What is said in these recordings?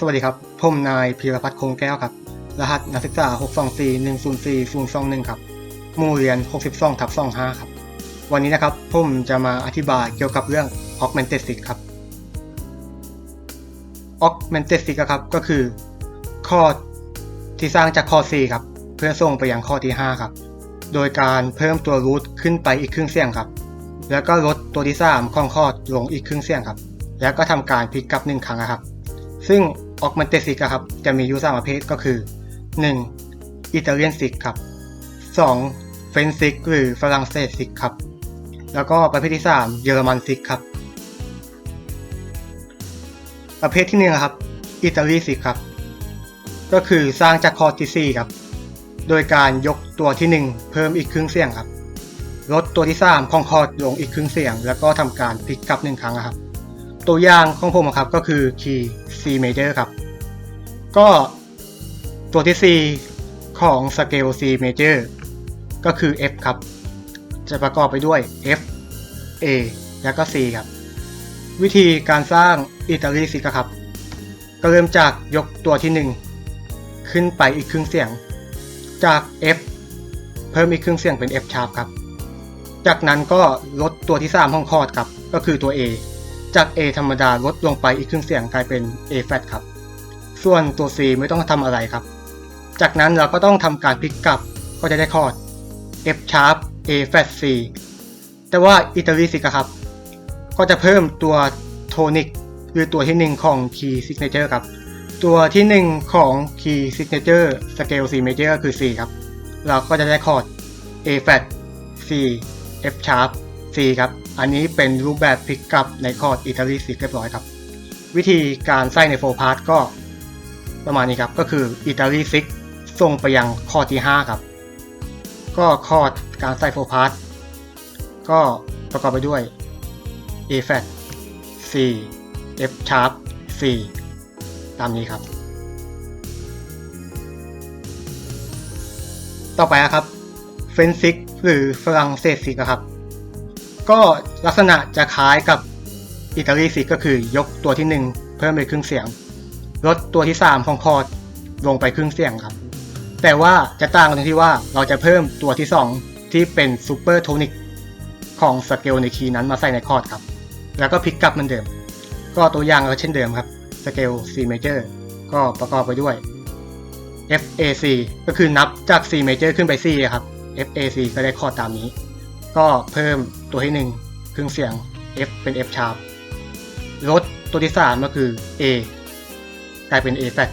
สวัสดีครับ ผมนายพีรพัฒน์คงแก้วครับ รหัสนักศึกษา 624-104-021 ครับ หมู่เรียน 62ทับ25 ครับ วันนี้นะครับ ผมจะมาอธิบายเกี่ยวกับเรื่อง Augmented Six ครับ Augmented Six ครับ ก็คือ ข้อที่สร้างจากข้อ4ครับ เพื่อส่งไปยังข้อที่ 5 ครับ โดยการเพิ่มตัวรูทขึ้นไปอีกครึ่งเสียงครับ แล้วก็ลดตัวที่ 3 ของข้อลงอีกครึ่งเสียงครับ แล้วก็ทำการพลิกกลับ1ครั้งนะครับซึ่ง Augmented Six อะครับ จะมีอยู่สามประเภทก็คือ 1. Italian Six ครับ 2. French Six หรือฝรั่งเศส Six ครับ แล้วก็ประเภทที่ 3 เยอรมัน Six ครับ ประเภทที่หนึ่งครับ Italy Six ครับ ก็คือสร้างจากคอร์ที่ 4 ครับ โดยการยกตัวที่ 1 เพิ่มอีกครึ่งเสียงครับ ลดตัวที่ 3 ของคอร์ดลงอีกครึ่งเสียง แล้วก็ทำการพลิกกลับ1ครั้งครับ ตัวอย่างของผมอะครับก็คือคีย์ C major ครับ ก็ตัวที่4ของสเกล C major ก็คือ F ครับ จะประกอบไปด้วย F A แล้วก็ C ครับ วิธีการสร้างอิตาลีซิกครับ ก็เริ่มจากยกตัวที่ 1 ขึ้นไปอีกครึ่งเสียง จาก F เพิ่มอีกครึ่งเสียงเป็น F sharp ครับ จากนั้นก็ลดตัวที่ 3 ของคอร์ดครับ ก็คือตัว A จาก A ธรรมดาลดลงไปอีกครึ่งเสียงกลายเป็น A flat ครับ ส่วนตัว C ไม่ต้องทำอะไรครับ จากนั้นเราก็ต้องทำการพลิกกลับก็จะได้คอร์ด F sharp A flat C แต่ว่าอิตาลีสิกครับ ก็จะเพิ่มตัวโทนิกหรือตัวที่ 1 ของ Key Signature ครับ ตัวที่ 1 ของ Key Signature Scale C Major คือ C ครับ เราก็จะได้คอร์ด A flat C F sharp C ครับ อันนี้เป็นรูปแบบพลิกกลับในคอร์ดอิตาลีสิกเรียบร้อยครับ วิธีการใส่ในโฟพาร์ตก็ประมาณนี้ครับ ก็คืออิตาลีซิกส่งไปยังคอร์ดที่ 5 ครับ ก็คอร์ดการใส่โฟพาร์ตก็ประกอบไปด้วย A flat C F sharp C ตามนี้ครับ ต่อไปนะครับเฟนซิกหรือฝรั่งเศสซิกครับ ก็ลักษณะจะคล้ายกับอิตาลีซิกก็คือยกตัวที่ 1 เพิ่มไปครึ่งเสียง ลดตัวที่ 3 ของคอร์ดลงไปครึ่งเสียงครับ แต่ว่าจะต่างกันตรงที่ว่าเราจะเพิ่มตัวที่ 2 ที่เป็นซูเปอร์โทนิกของสเกลในคีย์นั้นมาใส่ในคอร์ดครับ แล้วก็พลิกกลับเหมือนเดิม ก็ตัวอย่างก็เช่นเดิมครับสเกล C major ก็ประกอบไปด้วย F A C ก็คือนับจาก C major ขึ้นไป C ครับ F A C ก็ได้คอร์ดตามนี้ ก็เพิ่มตัวที่1ครึ่งเสียง F เป็น F sharp ลดตัวที่ 3 ก็คือ A กลายเป็น A flat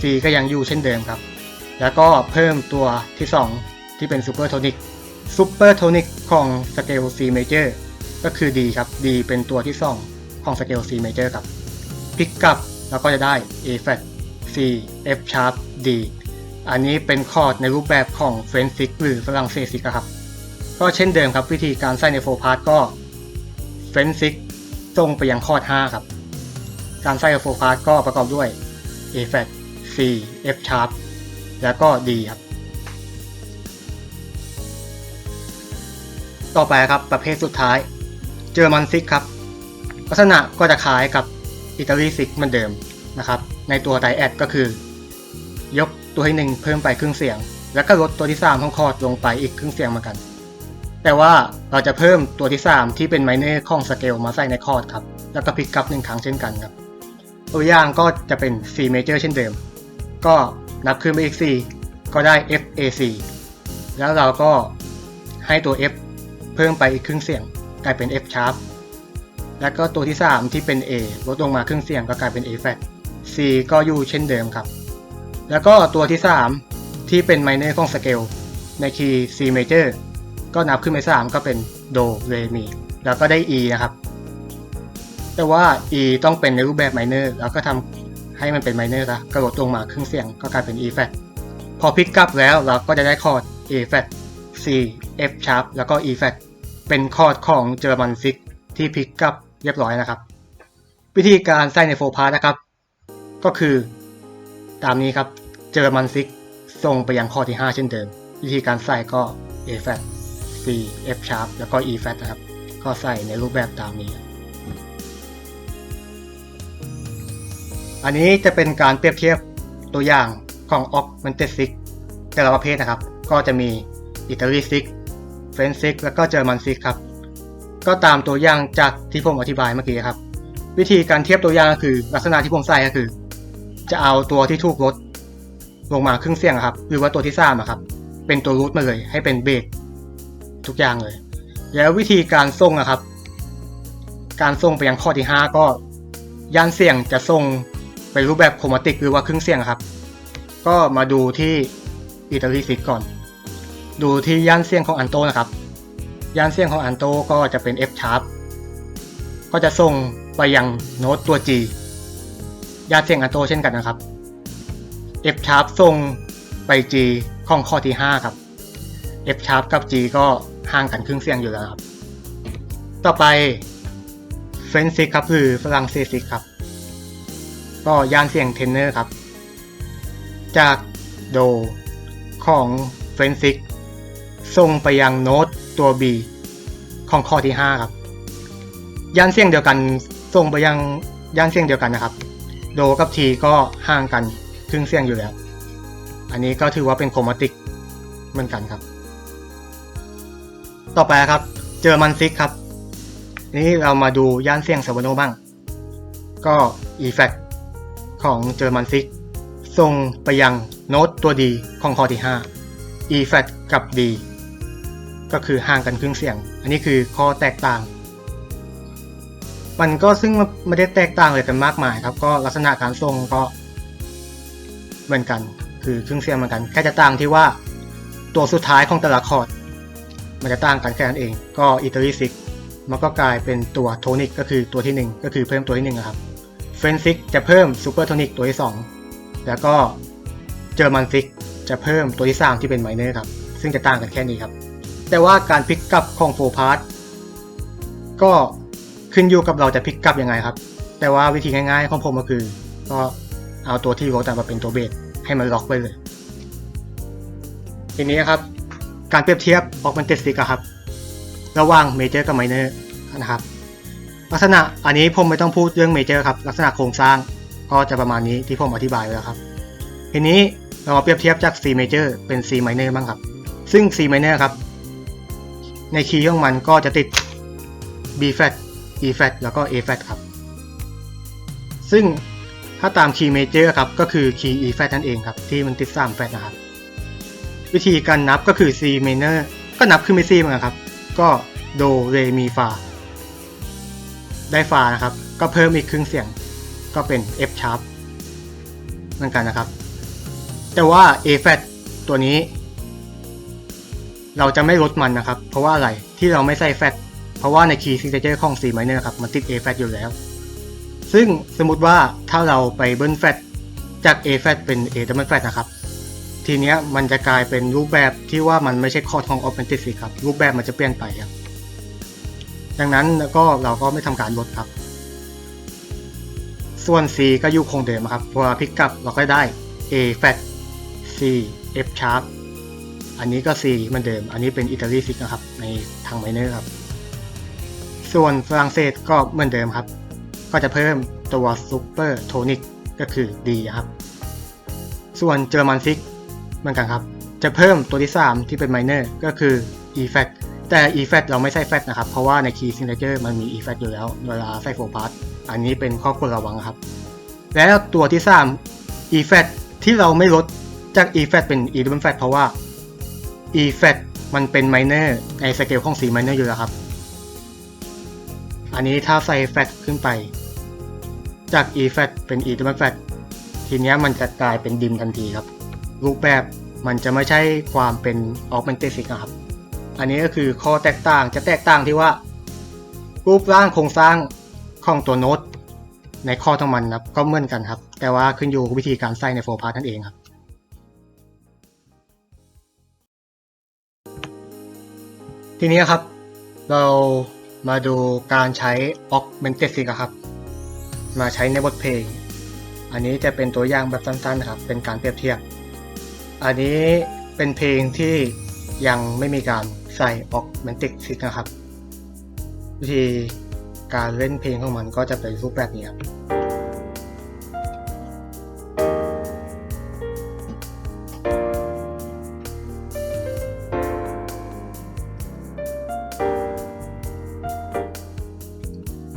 C ก็ยังอยู่เช่นเดิมครับ แล้วก็เพิ่มตัวที่ 2 ที่เป็น Super Tonic Super Tonic ของสเกล C major ก็คือ D ครับ D เป็นตัวที่ 2 ของสเกล C major ครับพลิกกลับแล้วก็จะได้ A flat C F sharp D อันนี้เป็นคอร์ดในรูปแบบของ French Six หรือฝรั่งเศสซิกครับ ก็เช่นเดิมครับวิธีการใส่ในโฟพาร์ตก็ French Six ส่งไปยังคอด5ครับ การใส่โฟพาร์ตก็ประกอบด้วย A flat C F sharp แล้วก็ D ครับ ต่อไปครับประเภทสุดท้าย เจอมันซิกครับ ลักษณะก็จะคล้ายกับอิตาลีซิกเหมือนเดิมนะครับ ในตัวไดแอดก็คือ ยกตัวที่หนึ่งเพิ่มไปครึ่งเสียง แล้วก็ลดตัวที่3ของคอร์ดลงไปอีกครึ่งเสียงเหมือนกัน แต่ว่าเราจะเพิ่มตัวที่ 3 ที่เป็นไมเนอร์ของสเกลมาใส่ในคอร์ดครับ แล้วก็พลิกกับหนึ่งครั้งเช่นกันครับ ตัวอย่างก็จะเป็น C major เช่นเดิม ก็นับขึ้นไปอีก 4 ก็ได้ F A C แล้วเราก็ให้ตัว F เพิ่มไปอีกครึ่งเสียง กลายเป็น F sharp แล้วก็ตัวที่ 3 ที่เป็น A ลดลงมาครึ่งเสียงก็กลายเป็น A flat C ก็อยู่เช่นเดิมครับ แล้วก็ตัวที่ 3 ที่เป็น minor ของสเกลในคีย์ C major ก็นับขึ้นไป3ก็เป็น Do Re Mi แล้วก็ได้ E นะครับ แต่ว่า E ต้องเป็นในรูปแบบ minor แล้วก็ทำให้มันเป็น minor ซะก็ลดดลงมาครึ่งเสียงก็กลายเป็น E flat พอพลิกกลับแล้วเราก็จะได้คอร์ด A flat C F sharp แล้วก็ E flat เป็นคอร์ดของเจอร์มันซิกที่พลิกกลับเรียบร้อยนะครับ วิธีการใส่ในโฟพาร์นะครับ ก็คือตามนี้ครับเจอร์มันซิกส่งไปยังข้อที่ 5 เช่นเดิม วิธีการใส่ก็ A flat C F sharp แล้วก็ E flat นะครับ ก็ใส่ในรูปแบบตามนี้ อันนี้จะเป็นการเปรียบเทียบตัวอย่างของ Augmented Six แต่ละประเภทนะครับ ก็จะมี Italy Six French Six แล้วก็เจอมัน Six ครับ ก็ตามตัวอย่างจากที่ผมอธิบายเมื่อกี้ครับ วิธีการเทียบตัวอย่างก็คือลักษณะที่ผมใส่ก็คือ จะเอาตัวที่ถูกลดลงมาครึ่งเสียงครับ หรือว่าตัวที่สามครับ เป็นตัวรูทมาเลยให้เป็นเบส ทุกอย่างเลย แล้ววิธีการส่งนะครับ การส่งไปยังข้อที่ 5 ก็ย่านเสียงจะส่งไปรูปแบบโครมาติกหรือว่าครึ่งเสียงครับ ก็มาดูที่อิตาลีฟิกก่อน ดูที่ย่านเสียงของอันโตนะครับย่านเสียงของอันโตก็จะเป็น F sharp ก็จะส่งไปยังโน้ตตัว G ย่านเสียงอันโตเช่นกันนะครับ F sharp ส่งไป G ของข้อที่ 5 ครับ F sharp กับ G ก็ห่างกันครึ่งเสียงอยู่แล้วครับ ต่อไปเฟรนซิกครับคือฝรั่งเศสซิกครับ ก็ย่านเสียงเทนเนอร์ครับ จากโดของเฟรนซิกส่งไปยังโน้ตตัว B ของข้อที่ 5 ครับ ย่านเสียงเดียวกันส่งไปยังย่านเสียงเดียวกันนะครับ โดกับทีก็ห่างกันครึ่งเสียงอยู่แล้ว อันนี้ก็ถือว่าเป็นโครมาติกเหมือนกันครับ ต่อไปครับ เจอมันซิกครับ นี้เรามาดูย่านเสียงเซอร์วโนบ้าง ก็ e f f e c t ของเจอมันซิกส่งไปยังโน้ตตัว D ของข้อที่5 e f f e c t กับ D ก็คือห่างกันครึ่งเสียง อันนี้คือข้อแตกต่าง มันก็ซึ่งไม่ได้แตกต่างเลยกันมากมายครับ ก็ลักษณะการส่งก็เหมือนกัน คือครึ่งเสียงเหมือนกัน แค่จะต่างที่ว่าตัวสุดท้ายของแต่ละคอร์ด มันจะต่างกันแค่นั้นเอง ก็อิตาลีซิกมันก็กลายเป็นตัวโทนิกก็คือตัวที่ 1 ก็คือเพิ่มตัวที่1นะครับเฟรนซิกจะเพิ่มซูเปอร์โทนิกตัวที่ 2 แล้วก็เจอร์มันซิกจะเพิ่มตัวที่ 3 ที่เป็นไมเนอร์ครับ ซึ่งจะต่างกันแค่นี้ครับ แต่ว่าการพิกกับของโฟพาร์ตก็ขึ้นอยู่กับเราจะพิกกับยังไงครับ แต่ว่าวิธีง่ายๆของผมก็คือ ก็เอาตัวที่โรตมาเป็นตัวเบสให้มันล็อกไปเลย ทีนี้ครับ การเปรียบเทียบ Augmented Stick อะครับ ระหว่าง Major กับ Minor นะครับ ลักษณะอันนี้ผมไม่ต้องพูดเรื่อง Major ครับ ลักษณะโครงสร้างก็จะประมาณนี้ที่ผมอธิบายไว้แล้วครับ ทีนี้เรามาเปรียบเทียบจาก C Major เป็น C Minor บ้างครับ ซึ่ง C Minor ครับ ในคีย์ของมันก็จะติด B flat E flat แล้วก็ A flat ครับ ซึ่งถ้าตามคีย์ Major ครับ ก็คือคีย์ E flat นั่นเองครับ ที่มันติด3 flat นะครับ วิธีการนับก็คือ C minor ก็นับขึ้นไป C เหมือนกันครับ ก็โดเรมีฟาได้ฟานะครับ ก็เพิ่มอีกครึ่งเสียง ก็เป็น F sharp เหมือนกันนะครับ แต่ว่า A flat ตัวนี้ เราจะไม่ลดมันนะครับ เพราะว่าอะไรที่เราไม่ใส่ flat เพราะว่าใน key signature ของ C minor ครับมันติด A flat อยู่แล้ว ซึ่งสมมุติว่าถ้าเราไปเบิ้ล flat จาก A flat เป็น A double flat นะครับ ทีเนี้ยมันจะกลายเป็นรูปแบบที่ว่ามันไม่ใช่คอร์ดของ Augmented สิครับ รูปแบบมันจะเปลี่ยนไปครับ ดังนั้นก็เราก็ไม่ทำการลดครับ ส่วน C ก็อยู่คงเดิมครับพอพลิกกลับเราก็ได้ A flat C F sharp อันนี้ก็ C เหมือนเดิม อันนี้เป็นอิตาลีฟิกนะครับ ในทางไมเนอร์ครับ ส่วนฝรั่งเศสก็เหมือนเดิมครับ ก็จะเพิ่มตัวซูเปอร์โทนิกก็คือ D ครับ ส่วนเจอร์มันฟิก เหมือนกันครับ จะเพิ่มตัวที่ 3 ที่เป็น minor ก็คือ e flat แต่ e flat เราไม่ใส่ flat นะครับ เพราะว่าใน key signature มันมี e flat อยู่แล้วเวลาใส่ four part อันนี้เป็นข้อควรระวังครับ แล้วตัวที่ 3 e flat ที่เราไม่ลดจาก e flat เป็น e double flat เพราะว่า e flat มันเป็น minor ในสเกลของ C minor อยู่แล้วครับ อันนี้ถ้าใส่ flat ขึ้นไป จาก e flat เป็น e double flat ทีนี้มันจะกลายเป็นดิมทันทีครับ รูปแบบมันจะไม่ใช่ความเป็น augmented six นะครับ อันนี้ก็คือข้อแตกต่างจะแตกต่างที่ว่า รูปร่างโครงสร้างของตัวโน้ตในข้อทั้งมันครับก็เหมือนกันครับ แต่ว่าขึ้นอยู่กับวิธีการใส่ในโฟพาร์ทนั่นเองครับ ทีนี้ครับ เรามาดูการใช้ augmented six อะครับ มาใช้ในบทเพลง อันนี้จะเป็นตัวอย่างแบบสั้นๆนะครับ เป็นการเปรียบเทียบ อันนี้เป็นเพลงที่ยังไม่มีการใส่ออกเมนติกซิกนะครับ วิธีการเล่นเพลงของมันก็จะเป็นรูปแบบนี้ครับ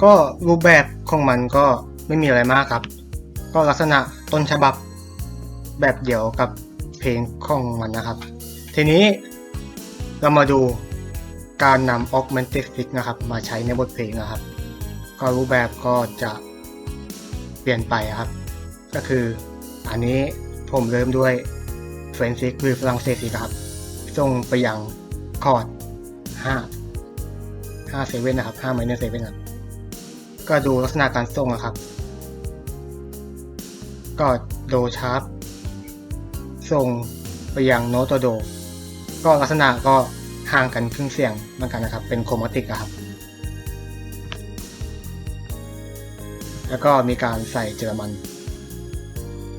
ก็รูปแบบของมันก็ไม่มีอะไรมากครับ ก็ลักษณะต้นฉบับแบบเดียวกับ เพลงของมันนะครับ ทีนี้เรามาดูการนำ Augmented Stick นะครับ มาใช้ในบทเพลงนะครับ ก็รูปแบบก็จะเปลี่ยนไปครับ ก็คืออันนี้ผมเริ่มด้วยเฟรนซิกหรือฝรั่งเศสอีกครับส่งไปยังคอร์ด5 5เซเว่นนะครับ5 minor 7ครับก็ดูลักษณะการส่งนะครับ ก็โดชาร์ป ส่งไปยังโน้ตตัวโด ก็ลักษณะก็ห่างกันครึ่งเสียงเหมือนกันนะครับ เป็นโครมาติกครับ แล้วก็มีการใส่เจอร์มัน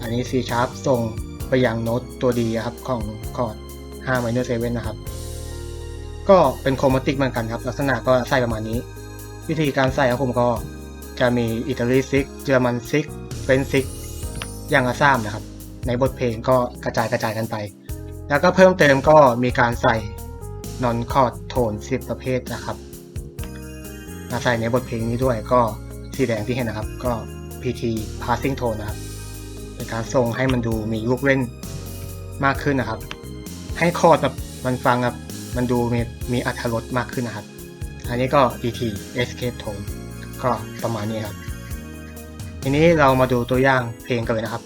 อันนี้ C sharp ส่งไปยังโน้ตตัวดีครับของคอร์ด5 minor 7นะครับ ก็เป็นโครมาติกเหมือนกันครับ ลักษณะก็ใส่ประมาณนี้ วิธีการใส่ของผมก็จะมีอิตาลีซิกเยอรมันซิกเฟรนซิกอย่างละซ้ำนะครับ ในบทเพลงก็กระจายกระจายกันไป แล้วก็เพิ่มเติมก็มีการใส่นอนคอร์ดโทน 10 ประเภทนะครับมาใส่ในบทเพลงนี้ด้วยก็สีแดงที่เห็นนะครับ ก็ PT passing tone นะครับเป็นการส่งให้มันดูมีลูกเล่นมากขึ้นนะครับ ให้คอร์ดแบบมันฟังแบบมันดูมีมีอัธรสมากขึ้นนะครับ อันนี้ก็ ET Escape Tone ก็ประมาณนี้ครับ ทีนี้เรามาดูตัวอย่างเพลงกันเลยนะครับ